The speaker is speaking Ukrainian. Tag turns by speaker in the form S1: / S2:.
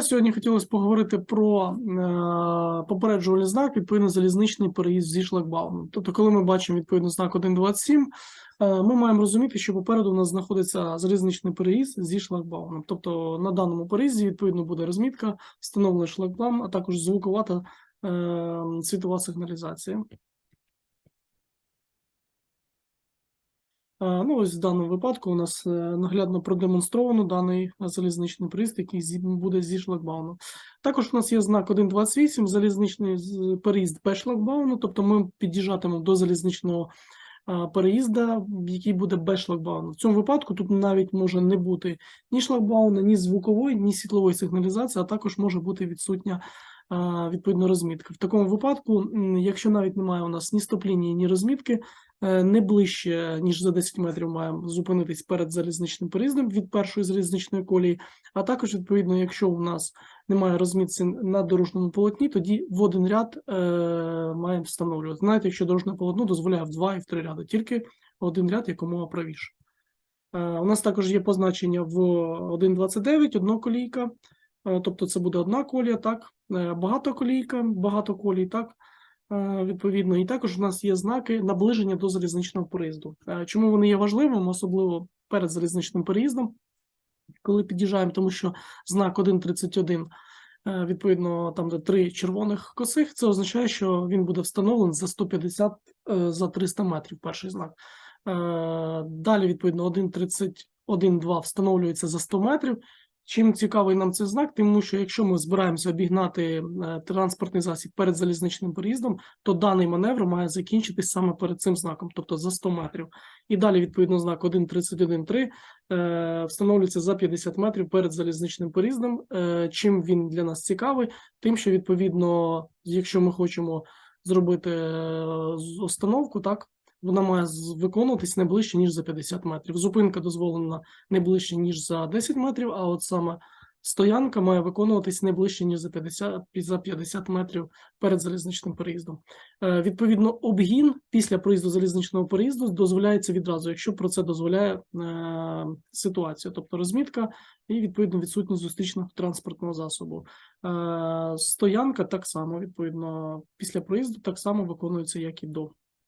S1: дня. Сьогодні хотілося поговорити про е, попереджувальний знак, відповідно, залізничний переїзд зі шлагбаумом. Тобто, коли ми бачимо відповідно знак 1.27, е, ми маємо розуміти, що попереду у нас знаходиться залізничний переїзд зі шлагбаумом. Тобто на даному переїзді відповідно буде розмітка, встановлений шлагбаум, а також звукова та е, світова сигналізація. Ну, ось в даному випадку у нас е, наглядно продемонстровано даний залізничний приїзд, який буде зі шлагбауну. Також у нас є знак 1.28, залізничний переїзд без шлагбауну, тобто ми під'їжджатимемо до залізничного переїзда, який буде без шлагбауну. В цьому випадку тут навіть може не бути ні шлагбауна, ні звукової, ні світлової сигналізації, а також може бути відсутня відповідно розмітка. В такому випадку, якщо навіть немає у нас ні стоп-лінії, ні розмітки, не ближче, ніж за 10 метрів маємо зупинитись перед залізничним переїздом від першої залізничної колії, а також, відповідно, якщо у нас немає розмітки на дорожньому полотні, тоді в один ряд е, маємо встановлювати. Знаєте, якщо дорожнє полотно дозволяє в два і в три ряди, тільки один ряд якомога правіше. Е, у нас також є позначення в 1.29, одноколійка, е, тобто це буде одна колія, так, е, багатоколійка, багато колій, так, Е, відповідно, і також у нас є знаки наближення до залізничного переїзду. Е, Чому вони є важливими, особливо перед залізничним переїздом, коли під'їжджаємо, тому що знак 1.31, е, відповідно, там де три червоних косих, це означає, що він буде встановлений за 150 е, за 300 метрів. Перший знак. Е, Далі, відповідно, 1.31.2 встановлюється за 100 метрів. Чим цікавий нам цей знак, тому що якщо ми збираємося обігнати е, транспортний засіб перед залізничним переїздом, то даний маневр має закінчитись саме перед цим знаком, тобто за 100 метрів. І далі, відповідно, знак 1.31.3 е, встановлюється за 50 метрів перед залізничним переїздом. Е, чим він для нас цікавий? Тим, що відповідно, якщо ми хочемо зробити установку, так вона має виконуватись не ближче ніж за 50 метрів. Зупинка дозволена не ближче ніж за 10 метрів, а от саме стоянка має виконуватись не ближче ніж за 50, за 50 метрів перед залізничним переїздом. Е, Відповідно, обгін після проїзду залізничного переїзду дозволяється відразу, якщо про це дозволяє е, ситуація, тобто розмітка і відповідно відсутність зустрічного транспортного засобу. Е, стоянка так само, відповідно, після проїзду так само виконується, як і до.